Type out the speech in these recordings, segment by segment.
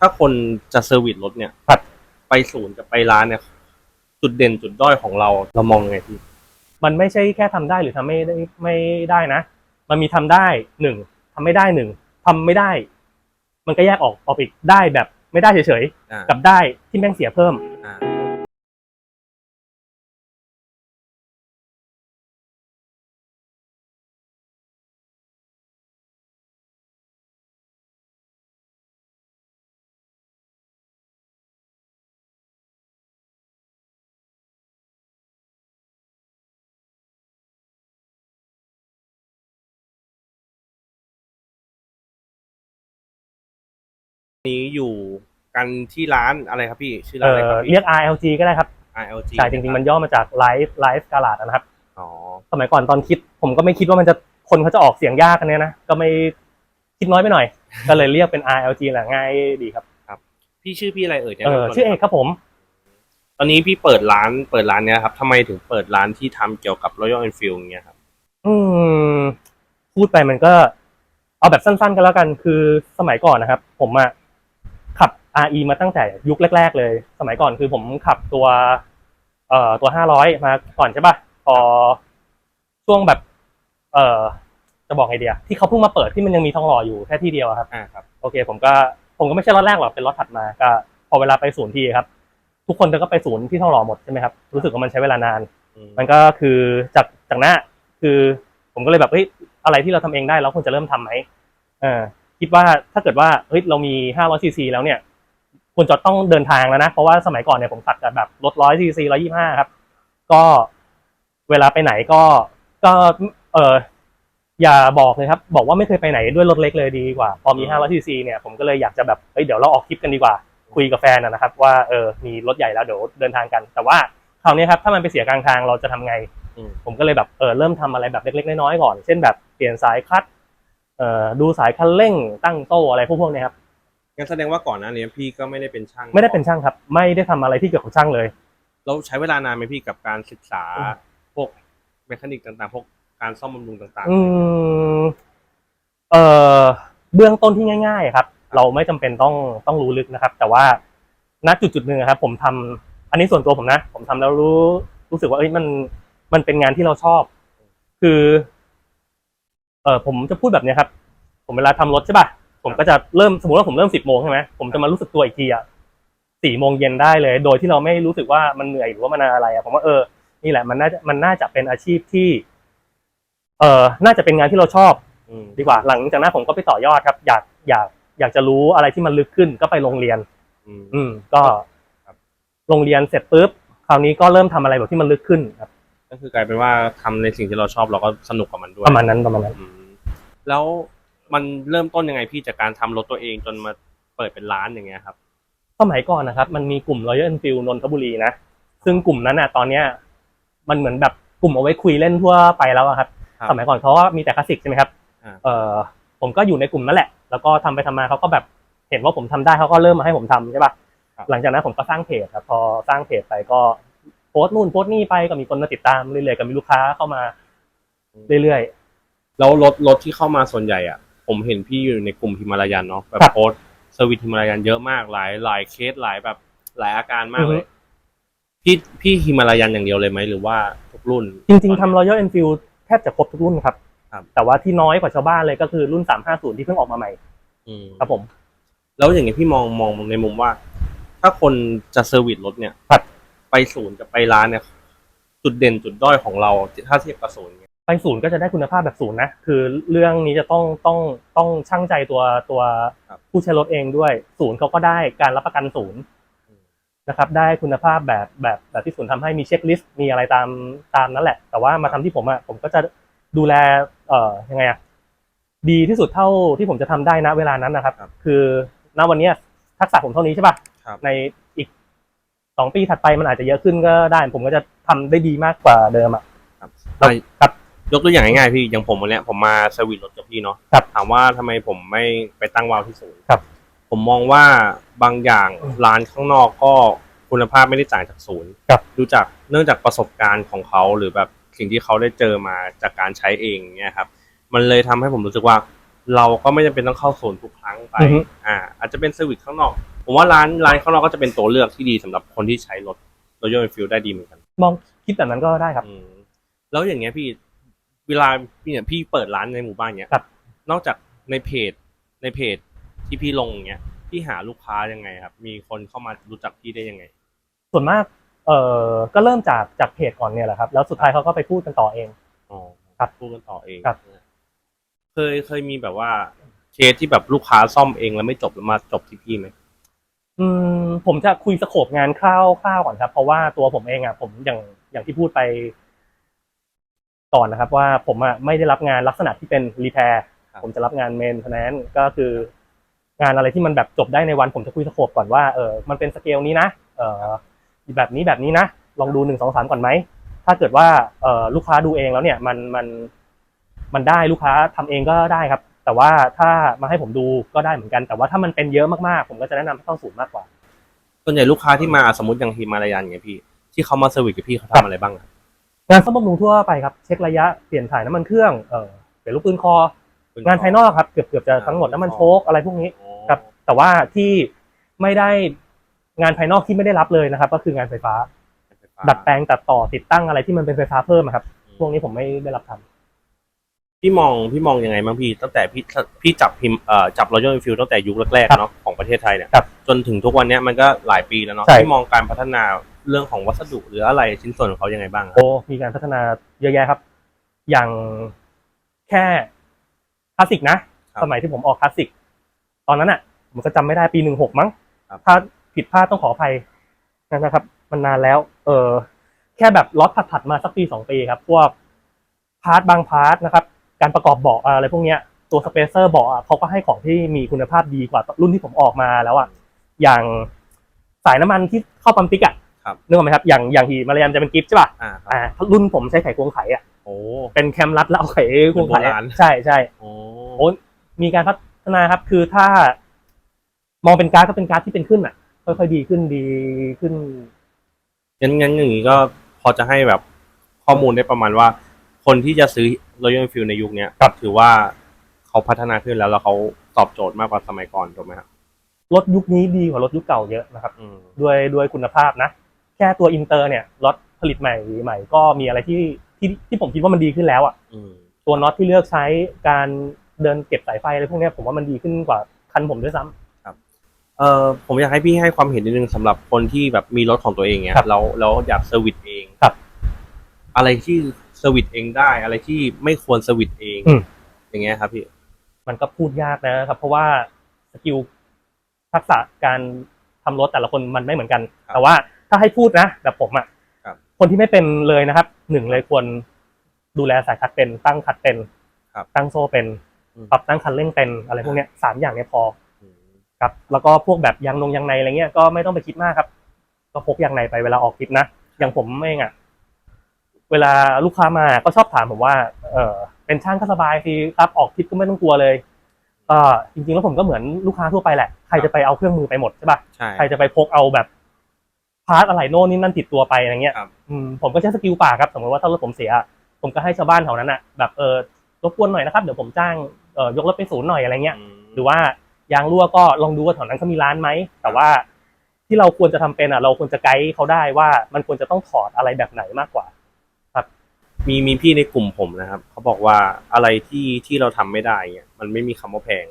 ถ้าคนจะเซอร์วิสรถเนี่ยครับ ไปศูนย์กับไปร้านเนี่ย จุดเด่นจุดด้อยของเราเรามองยังไงพี่ มันไม่ใช่แค่ทำได้หรือทำไม่ได้ไม่ได้นะ มันมีทำได้หนึ่งทำไม่ได้หนึ่งทำไม่ได้ มันก็แยกออกออกอีกได้แบบไม่ได้เฉยอ่าๆ กับได้ที่แม่งเสียเพิ่ม อ่า นี้อยู่กันที่ร้านอะไรครับพี่ชื่อเอร้านอะไรคอรับพี่ เรียก RLG ก็ได้ครับ RLG ใช่จริงๆมันย่อมาจาก Live Live กาลาดนะครับอ๋อสมัยก่อนตอนคิด ผมก็ไม่คิดว่ามันจะคนเขาจะออกเสียงยากกันเนี้ยนะก็ไม่คิดน้อยไปหน่อย ก็เลยเรียกเป็น RLG แหละง่ายดีครับพี่ชื่อพี่อะไรเอ่ยแนะเอนำอตัวหน่ยชื่อเอกครับผม ตอนนี้พี่เปิดร้านเปิดร้านเนี้ยครับทำไมถึงเปิดร้านที่ทำเกี่ยวกับ Royal Enfield อย่างเงี้ยครับ อืม พูดไปมันก็ เอาแบบสั้นๆกันแล้วกัน คือสมัยก่อนนะครับ ผมอะขับ RE มาตั้งแต่ยุคแรก ๆ เลย สมัยก่อนคือผมขับตัว เอ่อตัวห้าร้อยมาก่อนใช่ปะพอช่วงแบบ เอ่อจะบอกไงเดีย ที่เขาเพิ่งมาเปิดที่มันยังมีทองหล่ออยู่แค่ที่เดียวอะครับ อ่าครับ โอเค ผมก็ผมก็ไม่ใช่รถแรกหรอกเป็นรถถัดมาก็ พอเวลาไปศูนย์ทีครับ ทุกคนก็ไปศูนย์ที่ทองหล่อหมดใช่ไหมครับรู้สึกว่ามันใช้เวลานานอืมมันก็คือจากจากหน้าคือผมก็เลยแบบเฮ้ยอะไรที่เราทำเองได้เราควรจะเริ่มทำไหมเออคิดว่าถ้าเกิดว่าเฮ้ยเรามี500ซีซีแล้วเนี่ย ควรจะต้องเดินทางแล้วนะ เพราะว่าสมัยก่อนเนี่ยผมขับกับแบบรถร้อยซีซีร้อยี่ห้าครับ ก็เวลาไปไหนก็ก็เอออย่าบอกเลยครับ บอกว่าไม่เคยไปไหนด้วยรถเล็กเลยดีกว่า พอมี500ซีซีเนี่ยผมก็เลยอยากจะแบบเฮ้ยเดี๋ยวเราออกทริปกันดีกว่า คุยกับแฟนนะนะครับ ว่าเออมีรถใหญ่แล้วเดี๋ยวเดินทางกัน แต่ว่าคราวนี้ครับถ้ามันไปเสียกลางทางเราจะทำไงอืมผมก็เลยแบบเออเริ่มทำอะไรแบบเล็กๆน้อยๆก่อน เช่นแบบเปลี่ยนสายคลัตช์เอ่อดูสายคันเร่งตั้งโซ่อะไรพวกพวกเนี้ยครับ งั้นแสดงว่าก่อนหน้านี้พี่ก็ไม่ได้เป็นช่างไม่ได้เป็นช่างครับ ไม่ได้ทำอะไรที่เกี่ยวกับช่างเลย เราใช้เวลานานไหมพี่กับการศึกษาอืม พวกเมคานิกต่างๆ พวกการซ่อมบำรุงต่าง อืมเอ่อเบื้องต้นที่ง่ายๆครับ เราไม่จำเป็นต้องต้องรู้ลึกนะครับ แต่ว่าณจุดจุดๆหนึ่งอะครับ ผมทำอันนี้ส่วนตัวผมนะ ผมทำแล้วรู้รู้สึกว่าเอ้ยมันมันเป็นงานที่เราชอบ คือ เออผมจะพูดแบบเนี้ยครับ ผมเวลาทำรถใช่ป่ะ ผมก็จะเริ่มสมมติว่าผมเริ่มสิบโมงใช่ไหมผมจะมารู้สึกตัวอีกทีอะสี่โมงเย็นได้เลย โดยที่เราไม่รู้สึกว่ามันเหนื่อยหรือว่ามันอะไรอะผมว่าเออนี่แหละมันน่าจะมันน่าจะเป็นอาชีพที่ เออน่าจะเป็นงานที่เราชอบๆอืมดีกว่า หลังจากนั้นผมก็ไปต่อยอดครับ อยากอยากอยากจะรู้อะไรที่มันลึกขึ้นก็ไปโรงเรียน อืมอืมก็ครับโรงเรียนเสร็จปุ๊บคราวนี้ก็เริ่มทำอะไรแบบที่มันลึกขึ้นครับ ก็คือกลายเป็นว่าทำในสิ่งที่เราชอบเราก็สนุกกับมันด้วยประมาณนั้นประมาณนั้นอืมแล้ว มันเริ่มต้นยังไงพี่จากการทำรถตัวเองจนมาเปิดเป็นร้านอย่างเงี้ยครับ สมัยก่อนนะครับมันมีกลุ่ม Royal Enfield นนทบุรีนะ ซึ่งกลุ่มนั้นอะตอนเนี้ยมันเหมือนแบบกลุ่มเอาไว้คุยเล่นทั่วไปแล้วอะครับ ครับสมัยก่อนเขาว่ามีแต่คลาสสิกใช่ไหมครับอ่า เออผมก็อยู่ในกลุ่มนั่นแหละ แล้วก็ทำไปทำมาเขาก็แบบเห็นว่าผมทำได้เขาก็เริ่มมาให้ผมทำใช่ป่ะหลังจากนั้นผมก็สร้างเพจครับพอสร้างเพจไปก็โพสต์นู่นโพสต์นี่ไปก็มีคนมาติดตามเรื่อยๆก็มีลูกค้าเข้ามาเรื่อยแล้วรถรถที่เข้ามาส่วนใหญ่อะ ผมเห็นพี่อยู่ในกลุ่มฮิมาลายันเนาะแบบครับโพสต์เซอร์วิสฮิมาลายันเยอะมากหลายหลายเคสหลายแบบหลายอาการมากเลอืยอฮึพี่พี่ฮิมาลายันอย่างเดียวเลยไหมหรือว่าทุกรุ่นๆจริง ๆทำ Royal Enfield แทบจะครบทุกรุ่นครับครับ แต่ว่าที่น้อยกว่าชาวบ้านเลยก็คือรุ่น350ที่เพิ่งออกมาใหม่อืมครับผม แล้วอย่างเงี้ยพี่มองมองในมุมว่า ถ้าคนจะเซอร์วิสรถเนี่ยครับไปศูนย์กับไปร้านเนี่ย จุดเด่นจุดด้อยของเราถ้าเทียบกับศูนย์เนี่ย ไปศูนย์ก็จะได้คุณภาพแบบศูนย์นะ คือเรื่องนี้จะต้องต้องต้องช่างใจตัวตัวครับผู้ใช้รถเองด้วย ศูนย์เขาก็ได้การรับประกันศูนย์อืมนะครับได้คุณภาพแบบแบบแบบที่ศูนย์ทำให้มีเช็คลิสต์มีอะไรตามตามนั้นแหละ แต่ว่ามาทำที่ผมอะผมก็จะดูแล เอ่อยังไงอะดีที่สุดเท่าที่ผมจะทำได้นะเวลานั้นนะครับครับคือณวันเนี้ยทักษะผมเท่านี้ใช่ป่ะครับในอีกสองปีถัดไปมันอาจจะเยอะขึ้นก็ได้ ผมก็จะทำได้ดีมากกว่าเดิมอะครับครับครับ ยกตัวอย่างง่ายๆพี่อย่างผมวันเนี้ยผมมาเซอร์วิสรถกับพี่เนาะครับถามว่าทำไมผมไม่ไปตั้งวาล์วที่ศูนย์ครับ ผมมองว่าบางอย่างอืมร้านข้างนอกก็คุณภาพไม่ได้ต่างจากศูนย์ครับ ดูจากเนื่องจากประสบการณ์ของเขาหรือแบบสิ่งที่เขาได้เจอมาจากการใช้เองเนี่ยครับ มันเลยทำให้ผมรู้สึกว่า เราก็ไม่จำเป็นต้องเข้าศูนย์ทุกครั้งไปอือฮึ อ่า อาจจะเป็นเซอร์วิสข้างนอก ผมว่าร้านร้านข้างนอกก็จะเป็นตัวเลือกที่ดีสำหรับคนที่ใช้รถ Royal Enfield ได้ดีเหมือนกัน มองคิดแบบนั้นก็ได้ครับ อืมแล้วอย่างเงี้ยพี่ เวลาพี่เนี่ยพี่เปิดร้านในหมู่บ้านเนี้ยครับ นอกจากในเพจในเพจที่พี่ลงเนี้ยพี่หาลูกค้ายังไงครับ มีคนเข้ามารู้จักพี่ได้ยังไง ส่วนมากเอ่อก็เริ่มจากจากเพจก่อนเนี่ยแหละครับ แล้วสุดท้ายเขาก็ไปพูดกันต่อเอง อ๋อครับพูดกันต่อเองครับ เคยเคยมีแบบว่าเคสที่แบบลูกค้าซ่อมเองแล้วไม่จบแล้วมาจบที่พี่ไหมอืมผมจะคุยสโคปงานคร่าวๆก่อนครับ เพราะว่าตัวผมเองอะผมอย่างอย่างที่พูดไป ก่อนนะครับว่าผมอะไม่ได้รับงานลักษณะที่เป็นรีแพร์ผมจะรับงานเมนเทนแนนก็คืองานอะไรที่มันแบบจบได้ในวันผมจะคุยสโคปก่อนว่าเออมันเป็นสเกลนี้นะเออแบบนี้แบบนี้นะ ลองดูหนึ่งสองสามก่อนไหม ถ้าเกิดว่าเออลูกค้าดูเองแล้วเนี่ยมันมันมันได้ลูกค้าทำเองก็ได้ครับ แต่ว่าถ้ามาให้ผมดูก็ได้เหมือนกัน แต่ว่าถ้ามันเป็นเยอะมากๆ ผมก็จะแนะนำให้เข้าศูนย์มากกว่า ส่วนใหญ่ลูกค้าที่มาสมมติอย่างฮิมาลายันเงี้ยพี่ ที่เขามาเซอร์วิสกับพี่เขาทำอะไรบ้างครับ งานซ่อมบำรุงทั่วไปครับเช็คระยะเปลี่ยนถ่ายน้ำมันเครื่องเออเปลี่ยนลูกปืนคอ งานภายนอกครับเกือบเกือบจะทั้งหมดน้ำมันโชคอะไรพวกนี้อ๋อครับ แต่ว่าที่ไม่ได้งานภายนอกที่ไม่ได้รับเลยนะครับ ก็คืองานไฟฟ้า ดัดแปลงตัดต่อติดตั้งอะไรที่มันเป็นไฟฟ้าเพิ่มอะครับ พวกนี้ผมไม่ได้รับทำพี่มองพี่มองยังไงบ้างพี่ตั้งแต่พี่พี่จับพิมพ์เอ่อจับ Royal Enfield ตั้งแต่ยุคแรกครับๆเนาะของประเทศไทยเนี่ยครับจนถึงทุกวันเนี้ยมันก็หลายปีแล้วเนาะใช่พี่มองการพัฒนา เรื่องของวัสดุหรืออะไรชิ้นส่วนของเขายังไงบ้างครับโอ้มีการพัฒนาเยอะแยะครับ อย่างแค่คลาสสิกนะครับสมัยที่ผมออกคลาสสิก ตอนนั้นอะผมก็จำไม่ได้ปีหนึ่งหกมั้งครับถ้าผิดพลาดต้องขออภัยนะครับ มันนานแล้ว เออแค่แบบล็อตถัดๆมาสักปีสองปีครับ พวกพาร์ทบางพาร์ทนะครับ การประกอบเบาะอะไรพวกเนี้ยตัวสเปเซอร์เบาะอะเขาก็ให้ของที่มีคุณภาพดีกว่ารุ่นที่ผมออกมาแล้วอะอย่างสายน้ำมันที่เข้าปั๊มติ๊กอะ ครับนึกออกไหมครับอย่างอย่างที่มาลายันจะเป็นกิฟต์ใช่ป่ะอ่าครับอ่ารุ่นผมใช้ไขควงไขอะโอ้เป็นแคมรัดแล้วเอาไขควงไขเป็นโบราณใช่ใช่โอ้โอ้มีการพัฒนาครับ คือถ้ามองเป็นการดก็เป็นการดที่เป็นขึ้นอะค่อยๆดีขึ้นดีขึ้นงั้นงั้นอย่างนี้ก็พอจะให้แบบข้อมูลได้ประมาณว่า คนที่จะซื้อ Royal Enfield ในยุคเนี้ยครับถือว่าเขาพัฒนาขึ้นแล้วแล้วเขาตอบโจทย์มากกว่าสมัยก่อนถูกไหมครับรถยุคนี้ดีกว่ารถยุคเก่าเยอะนะครับ อืม ด้วยด้วยคุณภาพนะ แค่ตัวอินเตอร์เนี่ยรถผลิตใหม่ใหม่ ก็มีอะไรที่ที่ที่ผมคิดว่ามันดีขึ้นแล้วอะอืมตัวน็อตที่เลือกใช้การเดินเก็บสายไฟอะไรพวกเนี้ยผมว่ามันดีขึ้นกว่าคันผมด้วยซ้ำเอ่อผมอยากให้พี่ให้ความเห็นนิดนึงสำหรับคนที่แบบมีรถของตัวเองเนี้ยครับแล้วแล้วอยากเซอร์วิสเองครับ อะไรที่เซอร์วิสเองได้ อะไรที่ไม่ควรเซอร์วิสเองอืมอย่างเงี้ยครับพี่มันก็พูดยากนะครับ เพราะว่าสกิลทักษะการทำรถแต่ละคนมันไม่เหมือนกันครับแต่ว่า ถ้าให้พูดนะแบบผมอะครับคนที่ไม่เป็นเลยนะครับหนึ่งเลยควรดูแลสายคัดเป็น ตั้งคัดเป็นครับตั้งโซ่เป็น อืม ปรับตั้งคันเร่งเป็นอะไรพวกเนี้ยสามอย่างเนี้ยพออืมครับ แล้วก็พวกแบบยางนงยางในอะไรเงี้ยก็ไม่ต้องไปคิดมากครับ ก็พกยางในไปเวลาออกทริปนะอย่างผมเองอะเวลาลูกค้ามาก็ชอบถามผมว่า เออเป็นช่างก็สบายสิครับออกทริปก็ไม่ต้องกลัวเลยก็จริงๆแล้วผมก็เหมือนลูกค้าทั่วไปแหละใครจะไปเอาเครื่องมือไปหมดใช่ปะ ใช่ ใครจะไปพกเอาแบบ พาร์ทอะไรโน่นนี่นั่นติดตัวไปอะไรเงี้ยครับ อืมผมก็ใช้สกิลป่ากครับสมมติว่าถ้ารถผมเสีย ผมก็ให้ชาวบ้านแถวนั้นอะแบบเออรบกวนหน่อยนะครับเดี๋ยวผมจ้างเออยกรถไปศูนย์หน่อยอะไรเงี้ยอืมหรือว่ายางรั่วก็ลองดูว่าแถวนั้นเขามีร้านไหม แต่ว่าที่เราควรจะทำเป็นอะ เราควรจะไกด์เขาได้ว่ามันควรจะต้องถอดอะไรแบบไหนมากกว่า มีมีพี่ในกลุ่มผมนะครับ เขาบอกว่าอะไรที่ที่เราทำไม่ได้เงี้ยมันไม่มีคำว่าแพง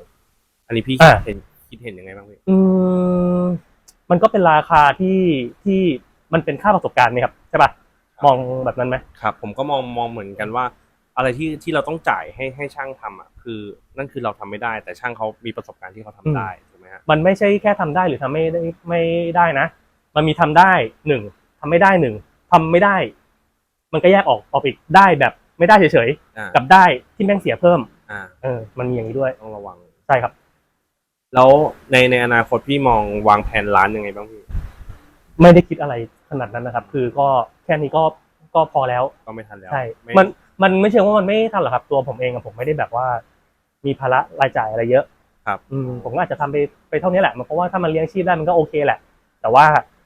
อันนี้พี่คิดอ่า เห็นคิดเห็นยังไงบ้างพี่อืม มันก็เป็นราคาที่ที่มันเป็นค่าประสบการณ์ไหมครับใช่ปะมองแบบนั้นไหมครับ ผมก็มองมองเหมือนกันว่า อะไรที่ที่เราต้องจ่ายให้ให้ช่างทำอะคือนั่นคือเราทำไม่ได้ แต่ช่างเขามีประสบการณ์ที่เขาทำได้ถูกไหมฮะมันไม่ใช่แค่ทำได้หรือทำไม่ได้ไม่ได้นะ มันมีทำได้หนึ่งทำไม่ได้หนึ่งทำไม่ได้ มันก็แยกออกออกอีกได้แบบไม่ได้เฉยอ่าๆกับได้ที่แม่งเสียเพิ่มอ่าเออ มันมีอย่างนี้ด้วยต้องระวังใช่ครับ แล้วในในอนาคตพี่มองวางแผนร้านยังไงบ้างพี่ไม่ได้คิดอะไรขนาดนั้นนะครับ คือก็แค่นี้ก็ก็พอแล้ว ก็ไม่ทันแล้วใช่ไม่มันมันไม่เชิงว่ามันไม่ทันหรอกครับ ตัวผมเองอะผมไม่ได้แบบว่า มีภาระรายจ่ายอะไรเยอะครับอืมผมก็อาจจะทำไปไปเท่านี้แหละมันเพราะว่าถ้ามันเลี้ยงชีพได้มันก็โอเคแหละ แต่ว่า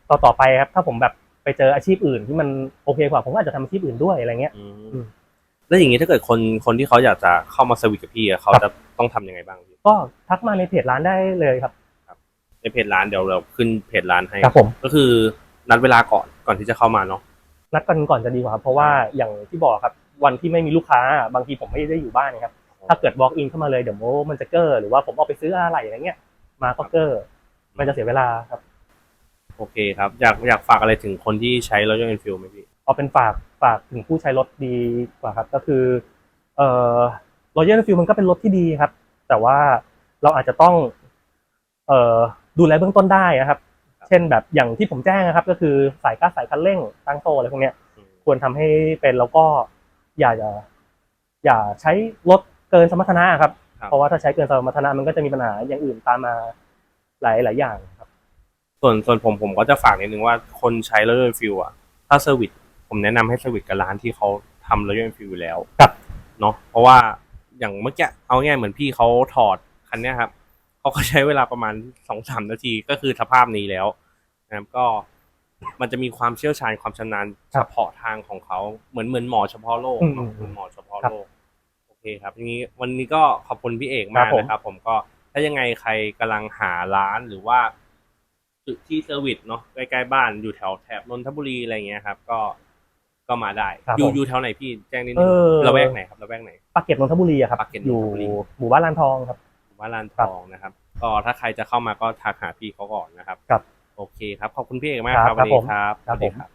ต่อต่อไปครับ ถ้าผมแบบไปเจออาชีพอื่นที่มันโอเคกว่าผมก็อาจจะทำอาชีพอื่นด้วยอะไรเงี้ย อืมอืม แล้วอย่างนี้ถ้าเกิดคนคนที่เขาอยากจะเข้ามาสวิตกับพี่อะเขาครับจะต้องทำยังไงบ้างพี่ก็ทักมาในเพจร้านได้เลยครับ ในเพจร้านเดี๋ยวเราขึ้นเพจร้านให้ครับผม ก็คือนัดเวลาก่อนก่อนที่จะเข้ามาเนาะนัดกันก่อนจะดีกว่าครับเพราะว่าอย่างที่บอกครับ วันที่ไม่มีลูกค้าบางทีผมไม่ได้อยู่บ้านนะครับ ถ้าเกิด walk in เข้ามาเลยเดี๋ยวโมมันจะเกอร์หรือว่าผมออกไปซื้ออะไรอะไรเงี้ย มาก็เกอร์มันจะเสียเวลาครับ โอเคครับ อยากอยากฝากอะไรถึงคนที่ใช้ Royal Enfield ไหมพี่ เอาเป็นฝากฝากถึงผู้ใช้รถดีกว่าครับ ก็คือเอ่อ Royal Enfield มันก็เป็นรถที่ดีครับ แต่ว่าเราอาจจะต้อง เอ่อดูแลเบื้องต้นได้นะครับครับเช่นแบบอย่างที่ผมแจ้งนะครับ ก็คือสายก้าสายคันเร่งตั้งโซ่อะไรพวกเนี้ยอืมควรทำให้เป็นแล้วก็อย่าอย่าอย่าใช้รถเกินสมรรถนะครับครับ เพราะว่าถ้าใช้เกินสมรรถนะมันก็จะมีปัญหาอย่างอื่นตามมาหลายหลายอย่างครับ ส่วนส่วนผมผมก็จะฝากนิดนึงว่าคนใช้ Royal Enfield อะถ้าเซอร์วิส ผมแนะนำให้เซอร์วิสกับร้านที่เขาทำ Royal Enfield อยู่แล้วครับเนาะเพราะว่าอย่างเมื่อกี้เอาง่ายเหมือนพี่เขาถอดคันเนี้ยครับเขาก็ใช้เวลาประมาณสองสามนาทีก็คือสภาพนี้แล้วนะครับก็มันจะมีความเชี่ยวชาญความชำนาญครัเฉบพาะทางของเขาเหมือนเหมือนหมอเฉพาะโรคอืม เนาะเหมือนหมอเฉพาะครับโรคโอเคครับทีนี้วันนี้ก็ขอบคุณพี่เอกมากครับผมนะครับ ผมก็ถ้ายังไงใครกำลังหาร้านหรือว่าจุดที่เซอร์วิสเนาะใกล้ๆบ้านอยู่แถวแถบนนทบุรีอะไรเงี้ยครับ ก็ ก็มาได้ ครับอยู่ผมอยู่แถวไหนพี่แจ้งนิดนึเองอระแวกไหนครับระแวกไหน ปากเกร็ดนนทบุรีอะครับปากเกร็ดนนทอยู่บุรี หมู่บ้านลานทองครับหมู่บ้านลานทองนะครับก็ถ้าใครจะเข้ามาก็ทักหาพี่เขาก่อนนะครับ ครับโอเคครับ ขอบคุณพี่เอกมากคครัรับบสวัสดีครับครับสวัสดีผม ครับ